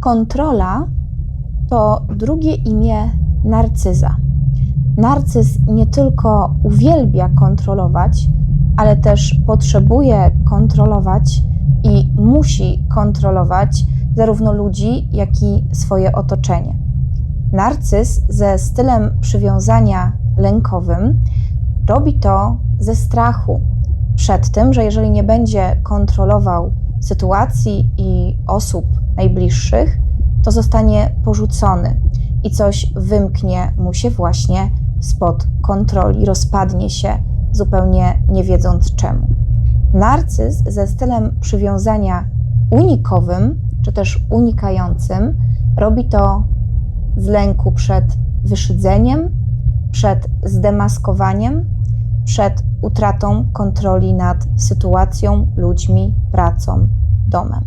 Kontrola to drugie imię narcyza. Narcyz nie tylko uwielbia kontrolować, ale też potrzebuje kontrolować i musi kontrolować zarówno ludzi, jak i swoje otoczenie. Narcyz ze stylem przywiązania lękowym robi to ze strachu przed tym, że jeżeli nie będzie kontrolował sytuacji i osób najbliższych, to zostanie porzucony i coś wymknie mu się właśnie spod kontroli, rozpadnie się zupełnie nie wiedząc czemu. Narcyz ze stylem przywiązania unikowym, czy też unikającym, robi to z lęku przed wyszydzeniem, przed zdemaskowaniem, przed utratą kontroli nad sytuacją, ludźmi, pracą, domem.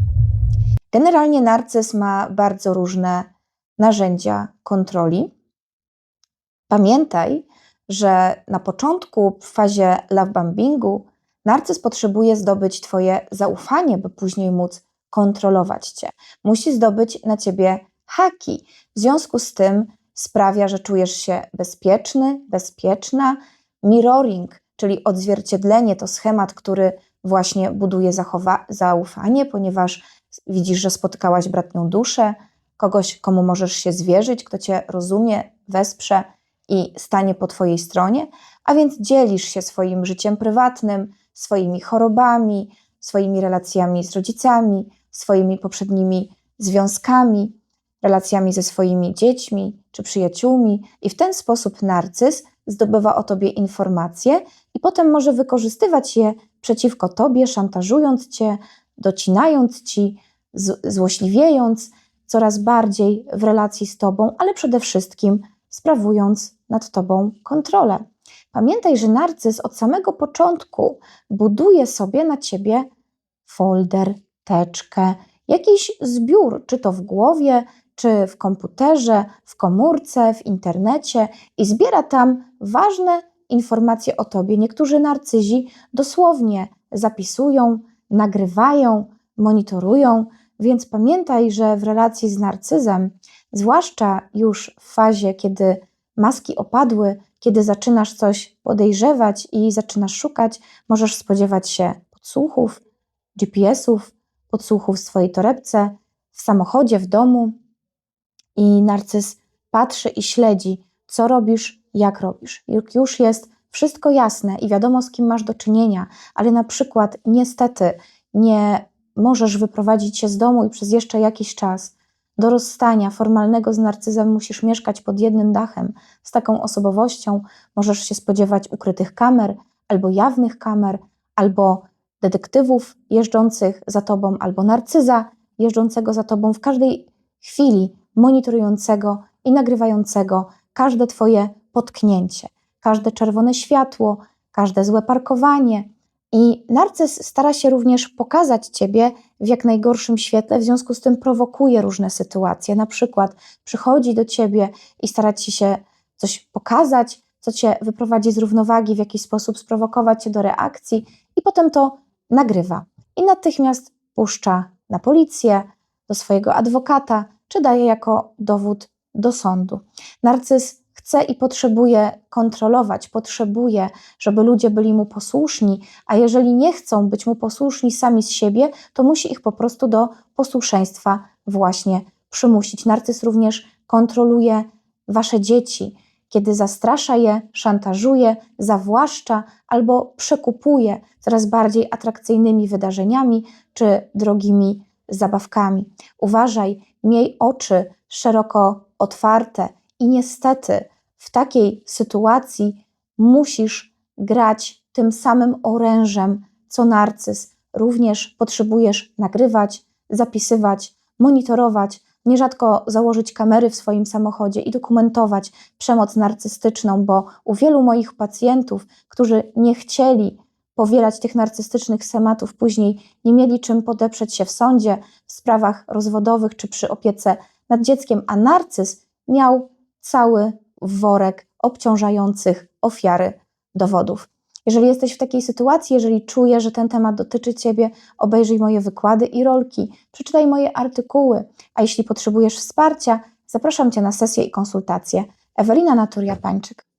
Generalnie narcyz ma bardzo różne narzędzia kontroli. Pamiętaj, że na początku, w fazie love bombingu, narcyz potrzebuje zdobyć Twoje zaufanie, by później móc kontrolować Cię. Musi zdobyć na Ciebie haki. W związku z tym sprawia, że czujesz się bezpieczny, bezpieczna. Mirroring, czyli odzwierciedlenie, to schemat, który właśnie buduje zaufanie, ponieważ widzisz, że spotkałaś bratnią duszę, kogoś, komu możesz się zwierzyć, kto cię rozumie, wesprze i stanie po twojej stronie, a więc dzielisz się swoim życiem prywatnym, swoimi chorobami, swoimi relacjami z rodzicami, swoimi poprzednimi związkami, relacjami ze swoimi dziećmi czy przyjaciółmi, i w ten sposób narcyz zdobywa o tobie informacje i potem może wykorzystywać je przeciwko tobie, szantażując cię, docinając ci, złośliwiejąc coraz bardziej w relacji z tobą, ale przede wszystkim sprawując nad tobą kontrolę. Pamiętaj, że narcyz od samego początku buduje sobie na ciebie folder, teczkę, jakiś zbiór, czy to w głowie, czy w komputerze, w komórce, w internecie i zbiera tam ważne informacje o tobie. Niektórzy narcyzi dosłownie zapisują, nagrywają, monitorują, więc pamiętaj, że w relacji z narcyzem, zwłaszcza już w fazie, kiedy maski opadły, kiedy zaczynasz coś podejrzewać i zaczynasz szukać, możesz spodziewać się podsłuchów, GPS-ów, podsłuchów w swojej torebce, w samochodzie, w domu. I narcyz patrzy i śledzi, co robisz, jak robisz. Już jest wszystko jasne i wiadomo, z kim masz do czynienia, ale na przykład niestety nie możesz wyprowadzić się z domu i przez jeszcze jakiś czas do rozstania formalnego z narcyzem musisz mieszkać pod jednym dachem z taką osobowością, możesz się spodziewać ukrytych kamer, albo jawnych kamer, albo detektywów jeżdżących za tobą, albo narcyza jeżdżącego za tobą w każdej chwili, monitorującego i nagrywającego każde twoje potknięcie, każde czerwone światło, każde złe parkowanie, i narcyz stara się również pokazać ciebie w jak najgorszym świetle, w związku z tym prowokuje różne sytuacje. Na przykład przychodzi do ciebie i stara ci się coś pokazać, co cię wyprowadzi z równowagi, w jakiś sposób sprowokować cię do reakcji, i potem to nagrywa. I natychmiast puszcza na policję, do swojego adwokata, czy daje jako dowód do sądu. Narcyz chce i potrzebuje kontrolować, potrzebuje, żeby ludzie byli mu posłuszni, a jeżeli nie chcą być mu posłuszni sami z siebie, to musi ich po prostu do posłuszeństwa właśnie przymusić. Narcyz również kontroluje wasze dzieci, kiedy zastrasza je, szantażuje, zawłaszcza albo przekupuje coraz bardziej atrakcyjnymi wydarzeniami czy drogimi zabawkami. Uważaj, miej oczy szeroko otwarte i niestety w takiej sytuacji musisz grać tym samym orężem, co narcyz. Również potrzebujesz nagrywać, zapisywać, monitorować, nierzadko założyć kamery w swoim samochodzie i dokumentować przemoc narcystyczną, bo u wielu moich pacjentów, którzy nie chcieli powielać tych narcystycznych schematów, później nie mieli czym podeprzeć się w sądzie, w sprawach rozwodowych czy przy opiece nad dzieckiem, a narcyz miał cały worek obciążających ofiary dowodów. Jeżeli jesteś w takiej sytuacji, jeżeli czujesz, że ten temat dotyczy Ciebie, obejrzyj moje wykłady i rolki, przeczytaj moje artykuły, a jeśli potrzebujesz wsparcia, zapraszam Cię na sesję i konsultację. Ewelina Naturia-Pańczyk.